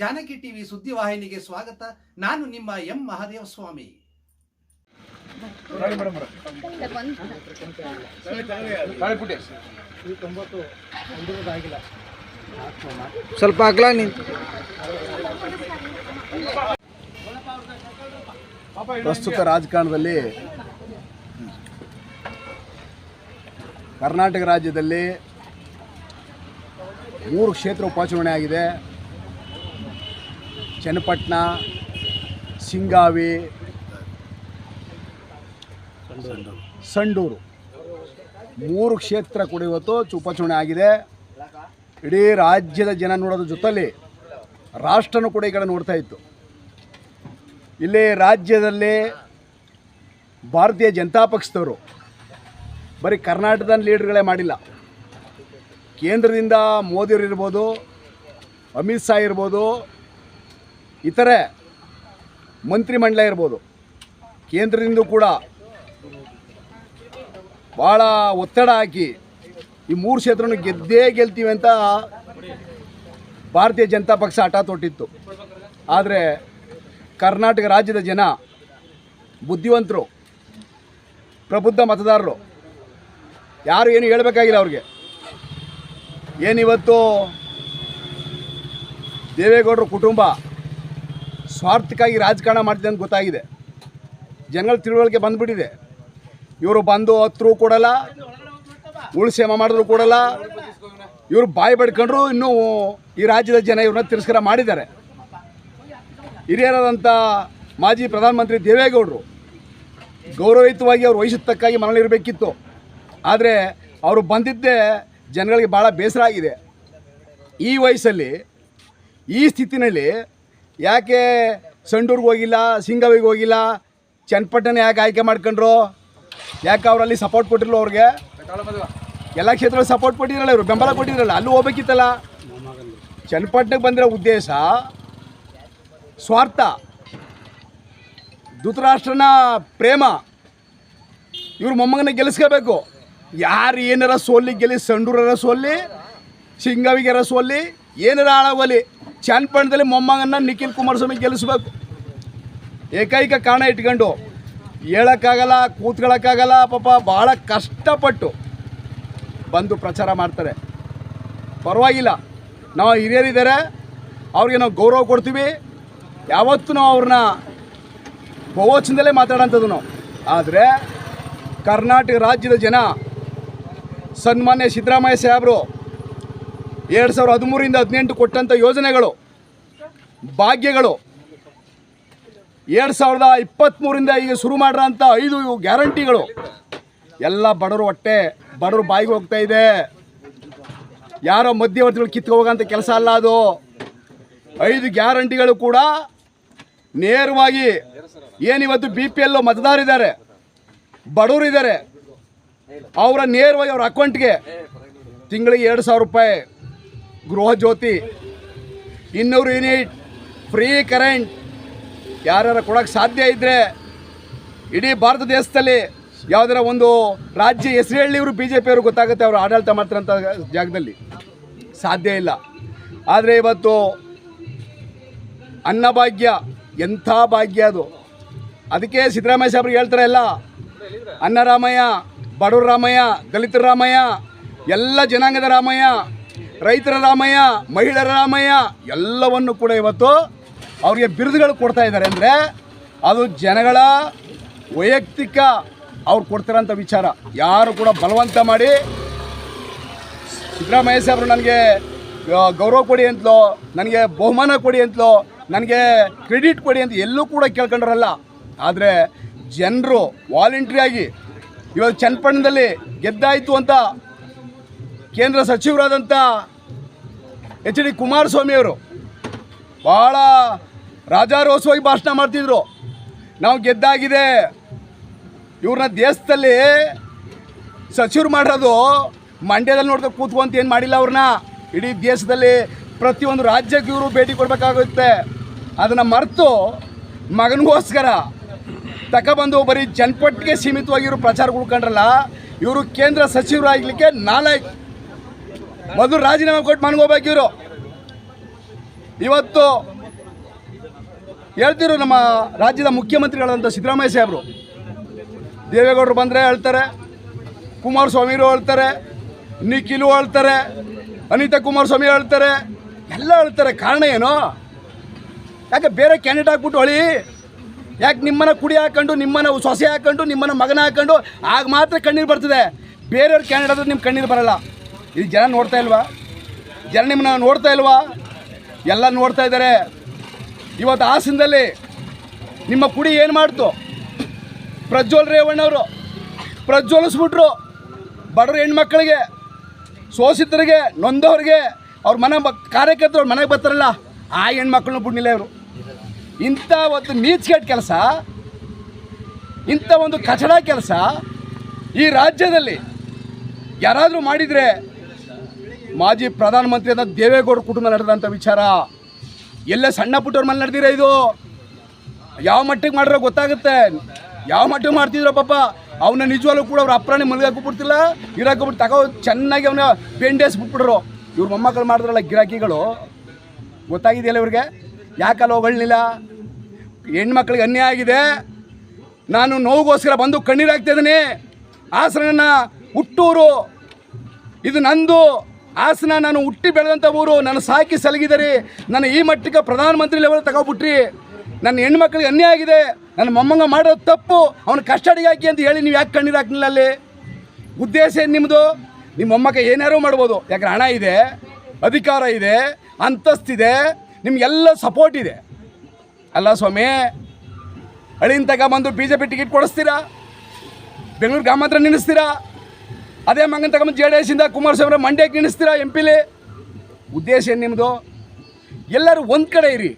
Janaki TV ಸುದ್ದಿವಾಹಿನಿಗೆ ಸ್ವಾಗತ. ನಾನು ನಿಮ್ಮ ಎಂ ಮಹಾದೇವ ಸ್ವಾಮಿ. ಸ್ವಲ್ಪ ಅಗಲ ನಿಂತು. ಪ್ರಸ್ತುತ ರಾಜಕಾರಣದಲ್ಲಿ ಕರ್ನಾಟಕ ರಾಜ್ಯದಲ್ಲಿ ಮೂರು ಕ್ಷೇತ್ರ ಉಪಚುನಾವಣೆ ಆಗಿದೆ. ಚನ್ನಪಟ್ಟಣ, ಸಿಂಗಾವಿ, ಸಂಡೂರು. ಮೂರು ಕ್ಷೇತ್ರ ಕೂಡ ಇವತ್ತು ಉಪಚುನಾವಣೆ ಆಗಿದೆ. ಇಡೀ ರಾಜ್ಯದ ಜನ ನೋಡೋದ್ರ ಜೊತೆಯಲ್ಲಿ ರಾಷ್ಟ್ರನೂ ಕೂಡ ಈ ಕಡೆ ನೋಡ್ತಾ ಇತ್ತು. ಇಲ್ಲಿ ರಾಜ್ಯದಲ್ಲಿ ಭಾರತೀಯ ಜನತಾ ಪಕ್ಷದವರು ಬರೀ ಕರ್ನಾಟಕದ ಲೀಡರ್ಗಳೇ ಮಾಡಿಲ್ಲ. ಕೇಂದ್ರದಿಂದ ಮೋದಿಯವರು ಇರ್ಬೋದು, ಅಮಿತ್ ಶಾ ಇರ್ಬೋದು ಇತರೆ ಮಂತ್ರಿಮಂಡಲ ಇರ್ಬೋದು, ಕೇಂದ್ರದಿಂದ ಕೂಡ ಭಾಳ ಒತ್ತಡ ಹಾಕಿ ಈ ಮೂರು ಕ್ಷೇತ್ರನೂ ಗೆದ್ದೇ ಗೆಲ್ತೀವಿ ಅಂತ ಭಾರತೀಯ ಜನತಾ ಪಕ್ಷ ಹಠ ತೊಟ್ಟಿತ್ತು. ಆದರೆ ಕರ್ನಾಟಕ ರಾಜ್ಯದ ಜನ ಬುದ್ಧಿವಂತರು, ಪ್ರಬುದ್ಧ ಮತದಾರರು, ಯಾರು ಏನು ಹೇಳಬೇಕಾಗಿಲ್ಲ ಅವ್ರಿಗೆ. ಏನಿವತ್ತು ದೇವೇಗೌಡರ ಕುಟುಂಬ ಸ್ವಾರ್ಥಕ್ಕಾಗಿ ರಾಜಕಾರಣ ಮಾಡ್ತಿದೆ ಅಂತ ಗೊತ್ತಾಗಿದೆ. ಜನಗಳ ತಿಳುವಳಿಕೆ ಬಂದ್ಬಿಟ್ಟಿದೆ. ಇವರು ಬಂದು ಹತ್ರು ಕೊಡಲ್ಲ ಉಳಿಸೇಮ ಮಾಡಿದ್ರು ಕೊಡಲ್ಲ, ಇವರು ಬಾಯಿ ಬಡ್ಕೊಂಡ್ರು ಇನ್ನೂ ಈ ರಾಜ್ಯದ ಜನ ಇವ್ರನ್ನ ತಿರಸ್ಕಾರ ಮಾಡಿದ್ದಾರೆ. ಹಿರಿಯರಾದಂಥ ಮಾಜಿ ಪ್ರಧಾನಮಂತ್ರಿ ದೇವೇಗೌಡರು ಗೌರವಯುತವಾಗಿ ಅವ್ರ ವಹಿಸುತ್ತಕ್ಕಾಗಿ ಮರಳಿರಬೇಕಿತ್ತು. ಆದರೆ ಅವರು ಬಂದಿದ್ದೇ ಜನಗಳಿಗೆ ಭಾಳ ಬೇಸರ ಆಗಿದೆ. ಈ ವಯಸ್ಸಲ್ಲಿ, ಈ ಸ್ಥಿತಿನಲ್ಲಿ ಯಾಕೆ ಸಂಡೂರ್ಗೆ ಹೋಗಿಲ್ಲ, ಸಿಂಗವಿಗೆ ಹೋಗಿಲ್ಲ? ಚನ್ನಪಟ್ಟಣ ಯಾಕೆ ಆಯ್ಕೆ ಮಾಡ್ಕೊಂಡ್ರು? ಯಾಕೆ ಅವರಲ್ಲಿ ಸಪೋರ್ಟ್ ಕೊಟ್ಟಿರಲ್ಲ ಅವ್ರಿಗೆ? ಎಲ್ಲ ಕ್ಷೇತ್ರದಲ್ಲಿ ಸಪೋರ್ಟ್ ಕೊಟ್ಟಿದ್ರಲ್ಲ ಇವರು, ಬೆಂಬಲ ಕೊಟ್ಟಿದ್ರಲ್ಲ, ಅಲ್ಲೂ ಹೋಗ್ಬೇಕಿತ್ತಲ್ಲ? ಚನ್ನಪಟ್ಟಣಕ್ಕೆ ಬಂದಿರೋ ಉದ್ದೇಶ ಸ್ವಾರ್ಥ, ಧೃತರಾಷ್ಟ್ರನ ಪ್ರೇಮ. ಇವ್ರ ಮೊಮ್ಮಗನ ಗೆಲ್ಲಿಸ್ಕೋಬೇಕು. ಯಾರು ಏನಾರ ಸೋಲಿ ಗೆಲ್ಲಿ, ಸಂಡೂರರ ಸೋಲಿ, ಸಿಂಗವಿಗೆರ ಸೋಲಿ, ಏನಾರ ಹಾಳಾಗಲಿ ಚನ್ನಪಟ್ಟಣದಲ್ಲಿ ಮೊಮ್ಮಗನ್ನ ನಿಖಿಲ್ ಕುಮಾರಸ್ವಾಮಿ ಗೆಲ್ಲಿಸ್ಬೇಕು. ಏಕೈಕ ಕಾರಣ ಇಟ್ಕೊಂಡು ಹೇಳೋಕ್ಕಾಗಲ್ಲ ಕೂತ್ಕೊಳ್ಳೋಕ್ಕಾಗಲ್ಲ ಪಾಪ ಭಾಳ ಕಷ್ಟಪಟ್ಟು ಬಂದು ಪ್ರಚಾರ ಮಾಡ್ತಾರೆ. ಪರವಾಗಿಲ್ಲ. ನಾವು ಹಿರಿಯರಿದ್ದಾರೆ. ಅವ್ರಿಗೆ ನಾವು ಗೌರವ ಕೊಡ್ತೀವಿ. ಯಾವತ್ತೂ ನಾವು ಅವ್ರನ್ನ ಬಹುವಚನದಲ್ಲೇ ಮಾತಾಡೋಂಥದ್ದು ನಾವು. ಆದರೆ ಕರ್ನಾಟಕ ರಾಜ್ಯದ ಜನ ಸನ್ಮಾನ್ಯ ಸಿದ್ದರಾಮಯ್ಯ ಸಾಹೇಬರು ಎರಡು ಸಾವಿರದ ಹದಿಮೂರಿಂದ ಹದಿನೆಂಟು ಕೊಟ್ಟಂಥ ಯೋಜನೆಗಳು, ಭಾಗ್ಯಗಳು, ಎರಡು ಸಾವಿರದ ಇಪ್ಪತ್ತ್ಮೂರಿಂದ ಈಗ ಶುರು ಮಾಡಿರೋಂಥ ಐದು ಗ್ಯಾರಂಟಿಗಳು. ಎಲ್ಲ ಬಡವರು ಹೊಟ್ಟೆ, ಬಡವರು ಬಾಯಿಗೆ ಹೋಗ್ತಾ ಇದೆ. ಯಾರೋ ಮಧ್ಯವರ್ತಿಗಳು ಕಿತ್ಕೊ ಹೋಗೋಂಥ ಕೆಲಸ ಅಲ್ಲ ಅದು. ಐದು ಗ್ಯಾರಂಟಿಗಳು ಕೂಡ ನೇರವಾಗಿ ಏನಿವತ್ತು ಬಿ ಪಿ ಎಲ್ ಮತದಾರಿದ್ದಾರೆ ಬಡವರಿದ್ದಾರೆ ಅವರ ನೇರವಾಗಿ ಅವ್ರ ಅಕೌಂಟ್ಗೆ ತಿಂಗಳಿಗೆ ಎರಡು ಸಾವಿರ ರೂಪಾಯಿ ಗೃಹ ಜ್ಯೋತಿ. ಇನ್ನೂರು ಯೂನಿಟ್ ಫ್ರೀ ಕರೆಂಟ್. ಯಾರ್ಯಾರು ಕೊಡೋಕ್ಕೆ ಸಾಧ್ಯ ಇದ್ದರೆ ಇಡೀ ಭಾರತ ದೇಶದಲ್ಲಿ ಯಾವುದರ ಒಂದು ರಾಜ್ಯ ಹೆಸರು ಹೇಳಿ ಇವರು ಬಿ ಜೆ ಪಿಯವರು ಗೊತ್ತಾಗುತ್ತೆ ಅವರು ಆಡಳಿತ ಮಾಡ್ತಾರಂಥ ಜಾಗದಲ್ಲಿ. ಸಾಧ್ಯ ಇಲ್ಲ. ಆದರೆ ಇವತ್ತು ಅನ್ನಭಾಗ್ಯ, ಎಂಥ ಭಾಗ್ಯ ಅದು. ಅದಕ್ಕೆ ಸಿದ್ದರಾಮಯ್ಯ ಸಾಹೇಬ್ರಿಗೆ ಹೇಳ್ತಾರೆ ಎಲ್ಲ ಅನ್ನರಾಮಯ್ಯ ಬಡವರ ರಾಮಯ್ಯ ದಲಿತರ ರಾಮಯ್ಯ, ಎಲ್ಲ ಜನಾಂಗದ ರಾಮಯ್ಯ ರೈತರ ರಾಮಯ್ಯ, ಮಹಿಳೆಯರ ರಾಮಯ್ಯ ಎಲ್ಲವನ್ನು ಕೂಡ ಇವತ್ತು ಅವರಿಗೆ ಬಿರುದುಗಳು ಕೊಡ್ತಾ ಇದ್ದಾರೆ. ಅಂದರೆ ಅದು ಜನಗಳ ವೈಯಕ್ತಿಕ ಅವ್ರು ಕೊಡ್ತಿರೋಂಥ ವಿಚಾರ. ಯಾರು ಕೂಡ ಬಲವಂತ ಮಾಡಿ ಸಿದ್ದರಾಮಯ್ಯ ಸಾಹೇಬರು ನನಗೆ ಗೌರವ ಕೊಡಿ ಅಂತಲೋ, ನನಗೆ ಬಹುಮಾನ ಕೊಡಿ ಅಂತಲೋ, ನನಗೆ ಕ್ರೆಡಿಟ್ ಕೊಡಿ ಅಂತ ಎಲ್ಲೂ ಕೂಡ ಕೇಳ್ಕೊಂಡ್ರಲ್ಲ. ಆದರೆ ಜನರು ವಾಲಂಟ್ರಿಯಾಗಿ ಇವಾಗ ಚನ್ನಪಟ್ಟಣದಲ್ಲಿ ಗೆದ್ದಾಯಿತು ಅಂತ ಕೇಂದ್ರ ಸಚಿವರಾದಂಥ ಎಚ್ ಡಿ ಕುಮಾರಸ್ವಾಮಿಯವರು ಭಾಳ ರಾಜಾರೋಸವಾಗಿ ಭಾಷಣ ಮಾಡ್ತಿದ್ರು. ನಾವು ಗೆದ್ದಾಗಿದೆ. ಇವ್ರನ್ನ ದೇಶದಲ್ಲಿ ಸಚಿವರು ಮಾಡಿರೋದು ಮಂಡ್ಯದಲ್ಲಿ ನೋಡ್ತಾ ಕೂತ್ಕೊಂತ ಏನು ಮಾಡಿಲ್ಲ ಅವ್ರನ್ನ. ಇಡೀ ದೇಶದಲ್ಲಿ ಪ್ರತಿಯೊಂದು ರಾಜ್ಯಕ್ಕೆ ಇವರು ಭೇಟಿ ಕೊಡಬೇಕಾಗುತ್ತೆ. ಅದನ್ನು ಮರೆತು ಮಗನಿಗೋಸ್ಕರ ತಗೊಬಂದು ಬರೀ ಜನಪಟ್ಟಿಗೆ ಸೀಮಿತವಾಗಿ ಇವರು ಪ್ರಚಾರ ಉಳ್ಕೊಂಡ್ರಲ್ಲ ಇವರು ಕೇಂದ್ರ ಸಚಿವರಾಗಲಿಕ್ಕೆ ನಾಲ್ಕು ಮೊದಲು ರಾಜೀನಾಮೆ ಕೊಟ್ಟು ಮನ್ಗೋಬೇಕು ಇವರು. ಇವತ್ತು ಹೇಳ್ತಿರು ನಮ್ಮ ರಾಜ್ಯದ ಮುಖ್ಯಮಂತ್ರಿಗಳಂತ ಸಿದ್ದರಾಮಯ್ಯ ಸಾಹೇಬರು. ದೇವೇಗೌಡರು ಬಂದರೆ ಹೇಳ್ತಾರೆ ಕುಮಾರಸ್ವಾಮಿರು ಹೇಳ್ತಾರೆ, ನಿಖಿಲು ಹೇಳ್ತಾರೆ, ಅನಿತಾ ಕುಮಾರಸ್ವಾಮಿ ಹೇಳ್ತಾರೆ, ಎಲ್ಲ ಹೇಳ್ತಾರೆ. ಕಾರಣ ಏನು? ಯಾಕೆ ಬೇರೆ ಕ್ಯಾಂಡಿಡೇಟ್ ಹಾಕ್ಬಿಟ್ಟು ಹೊಳಿ? ಯಾಕೆ ನಿಮ್ಮನ್ನ ಕುಡಿ ಹಾಕೊಂಡು, ನಿಮ್ಮನ್ನ ಸೊಸೆ ಹಾಕೊಂಡು, ನಿಮ್ಮನ್ನ ಮಗನ ಹಾಕೊಂಡು, ಆಗ ಮಾತ್ರ ಕಣ್ಣೀರು ಬರ್ತದೆ. ಬೇರೆಯವ್ರ ಕ್ಯಾಂಡಿಡೇಟ್ ಆದರೆ ನಿಮ್ಮ ಕಣ್ಣೀರು ಬರಲ್ಲ. ಇದು ಜನ ನೋಡ್ತಾ ಇಲ್ವಾ? ಜನ ನಿಮ್ಮನ್ನ ನೋಡ್ತಾ ಇಲ್ವಾ? ಎಲ್ಲ ನೋಡ್ತಾ ಇದ್ದಾರೆ. ಇವತ್ತು ಹಾಸನದಲ್ಲಿ ನಿಮ್ಮ ಕುಡಿ ಏನು ಮಾಡ್ತು? ಪ್ರಜ್ವಲ್ ರೇವಣ್ಣವರು ಪ್ರಜ್ವಲಿಸ್ಬಿಟ್ರು. ಬಡವ್ರ ಹೆಣ್ಮಕ್ಳಿಗೆ ಶೋಷಿತರಿಗೆ ನೊಂದವ್ರಿಗೆ, ಅವ್ರ ಮನೆ ಬ ಕಾರ್ಯಕರ್ತರು ಮನೆಗೆ ಬರ್ತಾರಲ್ಲ, ಆ ಹೆಣ್ಮಕ್ಳನ್ನ ಬಿಡ್ನಿಲ್ಲ ಇವರು. ಇಂಥ ಒಂದು ನೀಚ್ಗೆಟ್ ಕೆಲಸ, ಇಂಥ ಒಂದು ಕಚಡ ಕೆಲಸ ಈ ರಾಜ್ಯದಲ್ಲಿ ಯಾರಾದರೂ ಮಾಡಿದರೆ ಮಾಜಿ ಪ್ರಧಾನಮಂತ್ರಿ ಅಂತ ದೇವೇಗೌಡ ಕುಟುಂಬ ನಡೆದಂಥ ವಿಚಾರ. ಎಲ್ಲ ಸಣ್ಣ ಪುಟ್ಟವ್ರ ಮೇಲೆ ನಡೆದಿರ ಇದು? ಯಾವ ಮಟ್ಟಿಗೆ ಮಾಡಿರೋ ಗೊತ್ತಾಗುತ್ತೆ. ಯಾವ ಮಟ್ಟಿಗೆ ಮಾಡ್ತಿದ್ರು ಪಾಪ? ಅವನ ನಿಜವಾಗ್ಲೂ ಕೂಡ ಅವ್ರ ಅಪ್ರಾಣಿ ಮಲ್ಗಾಕು ಬಿಡ್ತಿಲ್ಲ. ಗಿರಾಕಿ ಬಿಟ್ಟು ತಗೋ, ಚೆನ್ನಾಗಿ ಅವನ ಪೆಂಡೇಸ್ ಬಿಟ್ಬಿಟ್ರು ಇವ್ರ ಮೊಮ್ಮಕ್ಕಳು ಮಾಡಿದ್ರಲ್ಲ ಗಿರಾಕಿಗಳು. ಗೊತ್ತಾಗಿದೆಯಲ್ಲ ಇವ್ರಿಗೆ? ಯಾಕಲ್ಲ ಹೋಗಲಿಲ್ಲ ಹೆಣ್ಮಕ್ಳಿಗೆ ಅನ್ಯಾಯ ಆಗಿದೆ. ನಾನು ನೋವುಗೋಸ್ಕರ ಬಂದು ಕಣ್ಣೀರು ಹಾಕ್ತಾ ಇದ್ದೀನಿ. ಹಾಸನ ಹುಟ್ಟೂರು. ಇದು ನಂದು. ಹಾಸನ ನಾನು ಹುಟ್ಟಿ ಬೆಳೆದಂಥ ಊರು ನಾನು ಸಾಕಿ ಸಲಗಿದರಿ ನಾನು ಈ ಮಟ್ಟಿಗೆ ಪ್ರಧಾನಮಂತ್ರಿ ಲೆವೆಲ್ ತಗೊಬಿಟ್ರಿ. ನನ್ನ ಹೆಣ್ಮಕ್ಳಿಗೆ ಅನ್ಯಾಯ ಆಗಿದೆ, ನನ್ನ ಮೊಮ್ಮಂಗ ಮಾಡೋದು ತಪ್ಪು ಅವನ ಕಸ್ಟಡಿಗೆ ಹಾಕಿ ಅಂತ ಹೇಳಿ ನೀವು ಯಾಕೆ ಕಣ್ಣೀರು ಹಾಕ್ಲಿಲ್ಲ ಅಲ್ಲಿ? ಉದ್ದೇಶ ಏನು ನಿಮ್ಮದು ನಿಮ್ಮ ಮೊಮ್ಮಕ್ಕ ಏನಾರು ಮಾಡ್ಬೋದು. ಯಾಕಂದ್ರೆ ಹಣ ಇದೆ, ಅಧಿಕಾರ ಇದೆ ಅಂತಸ್ತಿದೆ ನಿಮಗೆಲ್ಲ ಸಪೋರ್ಟ್ ಇದೆ. ಅಲ್ಲ ಸ್ವಾಮಿ ಅಳಿನ ತಗೊಂಬಂದು ಬಿ ಜೆ ಪಿ ಟಿಕೆಟ್ ಕೊಡಿಸ್ತೀರಾ? ಬೆಂಗಳೂರು ಗ್ರಾಮಾಂತರ ನಿಲ್ಲಿಸ್ತೀರಾ? ಅದೇ ಮಗನ ತಗೊಂಬಂದು ಜೆ ಡಿ ಎಸ್ಸಿಂದ ಕುಮಾರಸ್ವಾಮಿ ಮಂಡ್ಯಕ್ಕೆ ನಿಲ್ಲಿಸ್ತೀರಾ ಎಂ ಪಿಲಿ ಉದ್ದೇಶ ಏನು ನಿಮ್ಮದು ಎಲ್ಲರೂ ಒಂದು ಕಡೆ ಇರಿ.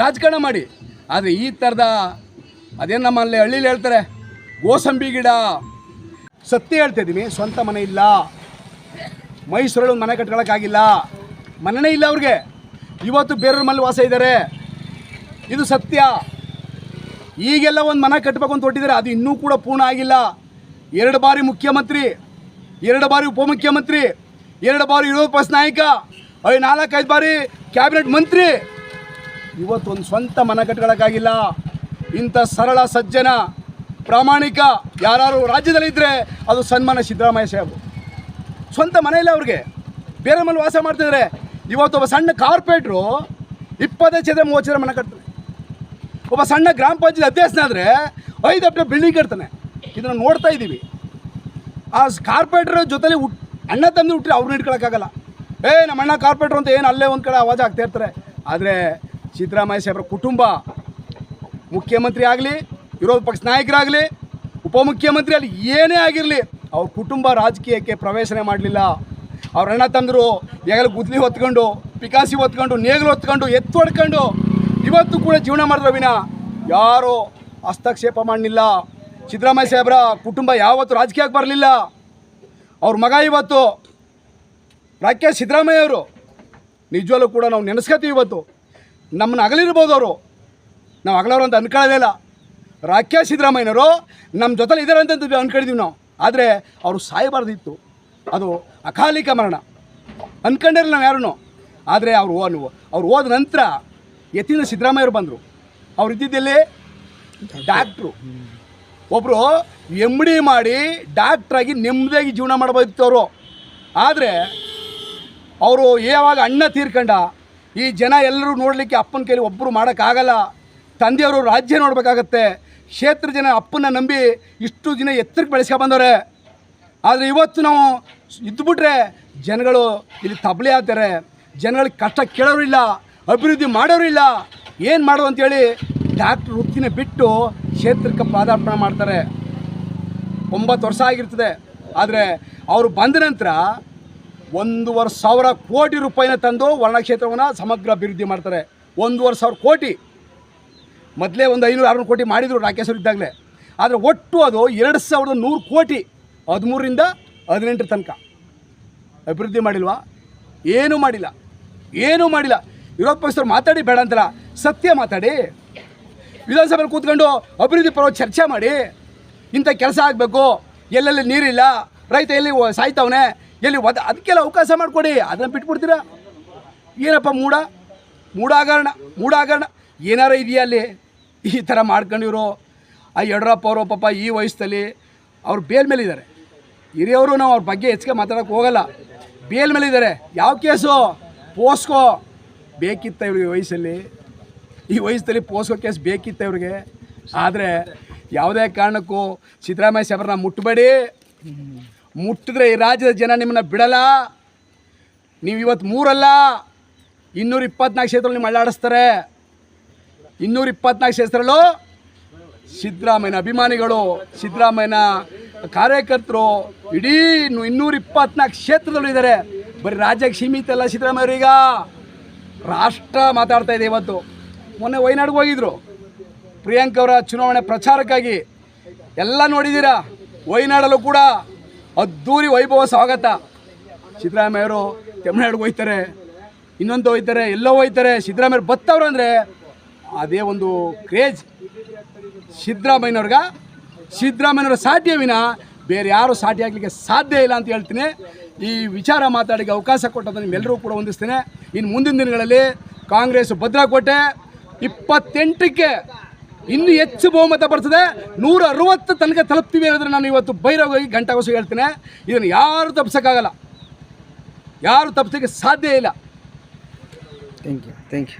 ರಾಜಕಾರಣ ಮಾಡಿ. ಆದರೆ ಈ ಥರದ ಅದೇ ನಮ್ಮಲ್ಲಿ ಹಳ್ಳಿಲಿ ಹೇಳ್ತಾರೆ, ಗೋಸಂಬಿ ಗಿಡ. ಸತ್ಯ ಹೇಳ್ತಾ ಇದ್ದೀನಿ, ಸ್ವಂತ ಮನೆ ಇಲ್ಲ. ಮೈಸೂರಲ್ಲಿ ಒಂದು ಮನೆ ಕಟ್ಕೊಳಕ್ಕಾಗಿಲ್ಲ ಮನೆನೇ ಇಲ್ಲ ಅವ್ರಿಗೆ. ಇವತ್ತು ಬೇರೆಯವ್ರ ಮನೇಲಿ ವಾಸ ಇದ್ದಾರೆ ಇದು ಸತ್ಯ. ಈಗೆಲ್ಲ ಒಂದು ಮನೆ ಕಟ್ಟಬೇಕು ಅಂತ ಹೊಟ್ಟಿದ್ದಾರೆ ಅದು ಇನ್ನೂ ಕೂಡ ಪೂರ್ಣ ಆಗಿಲ್ಲ. ಎರಡು ಬಾರಿ ಮುಖ್ಯಮಂತ್ರಿ. ಎರಡು ಬಾರಿ ಉಪಮುಖ್ಯಮಂತ್ರಿ, ಎರಡು ಬಾರಿ ವಿರೋಧ ಪಕ್ಷ ನಾಯಕ ಐ ನಾಲ್ಕೈದು ಬಾರಿ ಕ್ಯಾಬಿನೆಟ್ ಮಂತ್ರಿ. ಇವತ್ತೊಂದು ಸ್ವಂತ ಮನೆ ಕಟ್ಕೊಳಕ್ಕಾಗಿಲ್ಲ ಇಂಥ ಸರಳ, ಸಜ್ಜನ, ಪ್ರಾಮಾಣಿಕ ಯಾರು ರಾಜ್ಯದಲ್ಲಿದ್ದರೆ ಅದು ಸನ್ಮಾನ ಸಿದ್ದರಾಮಯ್ಯ ಸಾಹೇಬರು ಸ್ವಂತ ಮನೆ ಇಲ್ಲ ಅವ್ರಿಗೆ. ಬೇರೆ ಮನೆ ವಾಸ ಮಾಡ್ತಿದ್ದಾರೆ ಇವತ್ತು ಒಬ್ಬ ಸಣ್ಣ ಕಾರ್ಪೊರೇಟ್ರು ಇಪ್ಪತ್ತೈದು ಚದರ ಮೂವತ್ತು ಚದರ ಮನೆ ಕಟ್ತಾರೆ. ಒಬ್ಬ ಸಣ್ಣ ಗ್ರಾಮ ಪಂಚಾಯತ್ ಅಧ್ಯಕ್ಷನಾದರೆ ಐದು ಅಪ್ಟ ಬಿಲ್ಡಿಂಗ್ ಕಟ್ತಾನೆ. ಇದನ್ನು ನೋಡ್ತಾ ಇದ್ದೀವಿ. ಆ ಕಾರ್ಪೊರೇಟರ್ ಜೊತೆಲಿ ಹುಟ್ ಅಣ್ಣ ತಂದು ಹುಟ್ಟ್ರೆ ಅವ್ರನ್ನ ಇಟ್ಕೊಳಕ್ಕಾಗಲ್ಲ ಏ ನಮ್ಮ ಅಣ್ಣ ಕಾರ್ಪೊರೇಟ್ರ್ ಅಂತ ಏನು ಅಲ್ಲೇ ಒಂದು ಕಡೆ ಆವಾಜ್ ಆಗ್ತಾ ಇರ್ತಾರೆ. ಆದರೆ ಸಿದ್ದರಾಮಯ್ಯ ಸಾಹೇಬ್ರ ಕುಟುಂಬ ಮುಖ್ಯಮಂತ್ರಿ ಆಗಲಿ, ವಿರೋಧ ಪಕ್ಷ ನಾಯಕರಾಗಲಿ ಉಪಮುಖ್ಯಮಂತ್ರಿ ಅಲ್ಲಿ ಏನೇ ಆಗಿರಲಿ, ಅವ್ರ ಕುಟುಂಬ ರಾಜಕೀಯಕ್ಕೆ ಪ್ರವೇಶನೇ ಮಾಡಲಿಲ್ಲ. ಅವ್ರ ಅಣ್ಣ ತಂದರು ಹೆಗಲು ಗುದ್ಲಿ ಹೊತ್ಕೊಂಡು, ಪಿಕಾಸಿ ಹೊತ್ಕೊಂಡು, ನೇಗಲು ಹೊತ್ಕೊಂಡು, ಎತ್ತು ಹೊಡ್ಕೊಂಡು, ಇವತ್ತು ಕೂಡ ಜೀವನ ಮಾಡಿದ್ರು ವಿನ ಯಾರೂ ಹಸ್ತಕ್ಷೇಪ ಮಾಡಲಿಲ್ಲ. ಸಿದ್ದರಾಮಯ್ಯ ಸಾಹೇಬರ ಕುಟುಂಬ ಯಾವತ್ತು ರಾಜಕೀಯಕ್ಕೆ ಬರಲಿಲ್ಲ. ಅವ್ರ ಮಗ ಇವತ್ತು ರಾಕೇಶ್ ಸಿದ್ದರಾಮಯ್ಯ ಅವರು ನಿಜವಲ್ಲೂ ಕೂಡ ನಾವು ನೆನೆಸ್ಕೊತೀವಿ ಇವತ್ತು. ನಮ್ಮನ್ನ ಅಗಲಿರ್ಬೋದು ಅವರು. ನಾವು ಅಗಲವ್ರು ಅಂತ ಅನ್ಕೊಳ್ಳೋದೇ ಇಲ್ಲ. ರಾಕೇಶ್ ಸಿದ್ದರಾಮಯ್ಯನವರು ನಮ್ಮ ಜೊತೆಲಿ ಇದ್ದಾರೆ ಅಂತ ಅಂದ್ಕೊಂಡಿದ್ದೀವಿ ನಾವು. ಆದರೆ ಅವರು ಸಾಯಬಾರ್ದಿತ್ತು. ಅದು ಅಕಾಲಿಕ ಮರಣ. ಅಂದ್ಕೊಂಡಿರಲಿಲ್ಲ ನಾವು ಯಾರೂ ಆದರೆ ಅವರು ಅವ್ರು ಹೋದ ನಂತರ ಎತ್ತಿನ ಸಿದ್ದರಾಮಯ್ಯರು ಬಂದರು. ಅವ್ರು ಇದ್ದಿದ್ದಲ್ಲಿ ಡಾಕ್ಟ್ರು ಒಬ್ಬರು ಎಂ ಡಿ ಮಾಡಿ ಡಾಕ್ಟ್ರಾಗಿ ನೆಮ್ಮದಿಯಾಗಿ ಜೀವನ ಅವರು ಆದರೆ ಅವರು ಯಾವಾಗ ಅಣ್ಣ ತೀರ್ಕಂಡ, ಈ ಜನ ಎಲ್ಲರೂ ನೋಡಲಿಕ್ಕೆ ಅಪ್ಪನ ಕೈಲಿ ಒಬ್ಬರು ಮಾಡೋಕ್ಕಾಗಲ್ಲ, ತಂದೆಯವರು ರಾಜ್ಯ ನೋಡಬೇಕಾಗತ್ತೆ, ಕ್ಷೇತ್ರ ಜನ ಅಪ್ಪನ ನಂಬಿ ಇಷ್ಟು ದಿನ ಎತ್ತರಕ್ಕೆ ಬೆಳೆಸ್ಕೊ ಬಂದವ್ರೆ. ಆದರೆ ಇವತ್ತು ನಾವು ಇದ್ದುಬಿಟ್ರೆ ಜನಗಳು ಇಲ್ಲಿ ತಬಲೆ ಆಗ್ತಾರೆ, ಜನಗಳಿಗೆ ಕಷ್ಟ ಕೇಳೋರು ಇಲ್ಲ, ಅಭಿವೃದ್ಧಿ ಮಾಡೋರು ಇಲ್ಲ, ಏನು ಮಾಡೋದು ಅಂತೇಳಿ ಡಾಕ್ಟ್ರ್ ವೃತ್ತಿನ ಬಿಟ್ಟು ಕ್ಷೇತ್ರಕ್ಕೆ ಪಾದಾರ್ಪಣೆ ಮಾಡ್ತಾರೆ. ಒಂಬತ್ತು ವರ್ಷ ಆಗಿರ್ತದೆ. ಆದರೆ ಅವರು ಬಂದ ನಂತರ ಒಂದೂವರೆ ಸಾವಿರ ಕೋಟಿ ರೂಪಾಯಿನ ತಂದು ವರ್ಣಕ್ಷೇತ್ರವನ್ನು ಸಮಗ್ರ ಅಭಿವೃದ್ಧಿ ಮಾಡ್ತಾರೆ. ಒಂದೂವರೆ ಸಾವಿರ ಕೋಟಿ. ಮೊದಲೇ ಒಂದು ಐನೂರು, ಆರುನೂರು ಕೋಟಿ ಮಾಡಿದರು ರಾಕೇಶ್ವರ ಇದ್ದಾಗಲೇ. ಆದರೆ ಒಟ್ಟು ಅದು ಎರಡು ಸಾವಿರದ ನೂರು ಕೋಟಿ ಹದಿಮೂರರಿಂದ ಹದಿನೆಂಟರ ತನಕ. ಅಭಿವೃದ್ಧಿ ಮಾಡಿಲ್ವಾ? ಏನೂ ಮಾಡಿಲ್ಲ. ಏನೂ ಮಾಡಿಲ್ಲ. ವಿರೋಧ ಪಕ್ಷದವ್ರು ಮಾತಾಡಿ ಬೇಡ ಅಂತಲ್ಲ. ಸತ್ಯ ಮಾತಾಡಿ. ವಿಧಾನಸಭೆಯಲ್ಲಿ ಕೂತ್ಕೊಂಡು ಅಭಿವೃದ್ಧಿ ಪರ ಚರ್ಚೆ ಮಾಡಿ ಇಂಥ ಕೆಲಸ ಆಗಬೇಕು, ಎಲ್ಲೆಲ್ಲಿ ನೀರಿಲ್ಲ, ರೈತ ಎಲ್ಲಿ ಸಾಯ್ತವನೆ, ಎಲ್ಲಿ ಒದ ಅದಕ್ಕೆಲ್ಲ ಅವಕಾಶ ಮಾಡಿಕೊಡಿ, ಅದನ್ನು ಬಿಟ್ಬಿಡ್ತೀರಾ? ಏನಪ್ಪ ಮೂಡ? ಮೂಡಾಗರಣ ಮೂಡಾಗರಣ. ಏನಾರ ಇದೆಯಾ ಅಲ್ಲಿ? ಈ ಥರ ಮಾಡ್ಕೊಂಡಿರು ಆ ಯಡಿಯೂರಪ್ಪ ಅವರು ಪಾಪ ಈ ವಯಸ್ಸಲ್ಲಿ ಅವ್ರು ಬೇಲ್ ಮೇಲಿದ್ದಾರೆ. ಹಿರಿಯವರು ನಾವು ಅವ್ರ ಬಗ್ಗೆ ಹೆಚ್ಚಿಗೆ ಮಾತಾಡೋಕೆ ಹೋಗಲ್ಲ. ಬೇಲ್ ಮೇಲಿದ್ದಾರೆ. ಯಾವ ಕೇಸು? ಪೋಸ್ಕೋ. ಬೇಕಿತ್ತ ಇವ್ರಿಗೆ ವಯಸ್ಸಲ್ಲಿ? ಈ ವಯಸ್ಸಲ್ಲಿ ಪೋಸ್ಕೋ ಕೇಸ್ ಬೇಕಿತ್ತು ಇವ್ರಿಗೆ. ಆದರೆ ಯಾವುದೇ ಕಾರಣಕ್ಕೂ ಸಿದ್ದರಾಮಯ್ಯ ಸಾಹೇಬ್ರನ್ನ ಮುಟ್ಟಬೇಡಿ ಮುಟ್ಟಿದ್ರೆ ಈ ರಾಜ್ಯದ ಜನ ನಿಮ್ಮನ್ನ ಬಿಡಲ್ಲ. ನೀವು ಇವತ್ತು ಮೂರಲ್ಲ. ಇನ್ನೂರ ಇಪ್ಪತ್ನಾಲ್ಕು ಕ್ಷೇತ್ರದಲ್ಲಿ ನಿಮ್ಮ ಅಳ್ಳಾಡಿಸ್ತಾರೆ. ಇನ್ನೂರ ಇಪ್ಪತ್ನಾಲ್ಕು ಕ್ಷೇತ್ರಗಳು ಸಿದ್ದರಾಮಯ್ಯನ ಅಭಿಮಾನಿಗಳು, ಸಿದ್ದರಾಮಯ್ಯನ ಕಾರ್ಯಕರ್ತರು ಇಡೀ ಇನ್ನು ಇನ್ನೂರ ಇಪ್ಪತ್ನಾಲ್ಕು ಕ್ಷೇತ್ರದಲ್ಲೂ ಇದ್ದಾರೆ. ಬರೀ ರಾಜ್ಯಕ್ಕೆ ಸೀಮಿತ ಅಲ್ಲ ಸಿದ್ದರಾಮಯ್ಯವ್ರೀಗ ರಾಷ್ಟ್ರ ಮಾತಾಡ್ತಾ ಇದೆ ಇವತ್ತು. ಮೊನ್ನೆ ವೈನಾಡ್ಗೆ ಹೋಗಿದ್ರು. ಪ್ರಿಯಾಂಕ್ ಅವರ ಚುನಾವಣೆ ಪ್ರಚಾರಕ್ಕಾಗಿ. ಎಲ್ಲ ನೋಡಿದ್ದೀರಾ ವಯನಾಡಲ್ಲೂ ಕೂಡ ಅದ್ದೂರಿ ವೈಭವ ಸ್ವಾಗತ. ಸಿದ್ದರಾಮಯ್ಯವರು ತಮಿಳ್ನಾಡಿಗೆ ಹೋಯ್ತಾರೆ ಇನ್ನೊಂದು ಹೋಯ್ತಾರೆ ಎಲ್ಲೋ ಹೋಯ್ತಾರೆ ಸಿದ್ದರಾಮಯ್ಯ ಬತ್ತವ್ರು ಅಂದರೆ ಅದೇ ಒಂದು ಕ್ರೇಜ್. ಸಿದ್ದರಾಮಯ್ಯನವ್ರಿಗೆ ಸಿದ್ದರಾಮಯ್ಯವ್ರ ಸಾಧ್ಯ ವಿನ ಬೇರೆ ಯಾರು ಸಾಟಿ ಆಗಲಿಕ್ಕೆ ಸಾಧ್ಯ ಇಲ್ಲ ಅಂತ ಹೇಳ್ತೀನಿ. ಈ ವಿಚಾರ ಮಾತಾಡಿಗೆ ಅವಕಾಶ ಕೊಟ್ಟದ್ದು ನಿಮ್ಮೆಲ್ಲರೂ ಕೂಡ ಹೊಂದಿಸ್ತೇನೆ. ಇನ್ನು ಮುಂದಿನ ದಿನಗಳಲ್ಲಿ ಕಾಂಗ್ರೆಸ್ ಭದ್ರಾಕೋಟೆ ಇಪ್ಪತ್ತೆಂಟಕ್ಕೆ ಇನ್ನು ಹೆಚ್ಚು ಬಹುಮತ ಬರ್ತದೆ. ನೂರ ಅರವತ್ತು ತನಕ ತಲುಪ್ತೀವಿ ಅನ್ನೋದ್ರೆ ನಾನು ಇವತ್ತು ಬೈರವಾಗಿ ಗಂಟಾಗೋಸು ಹೇಳ್ತೇನೆ. ಇದನ್ನು ಯಾರು ತಪ್ಪಿಸೋಕ್ಕಾಗಲ್ಲ ಯಾರು ತಪ್ಪಿಸೋಕ್ಕೆ ಸಾಧ್ಯ ಇಲ್ಲ. Thank you thank you